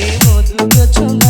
এ মজলুকে চলে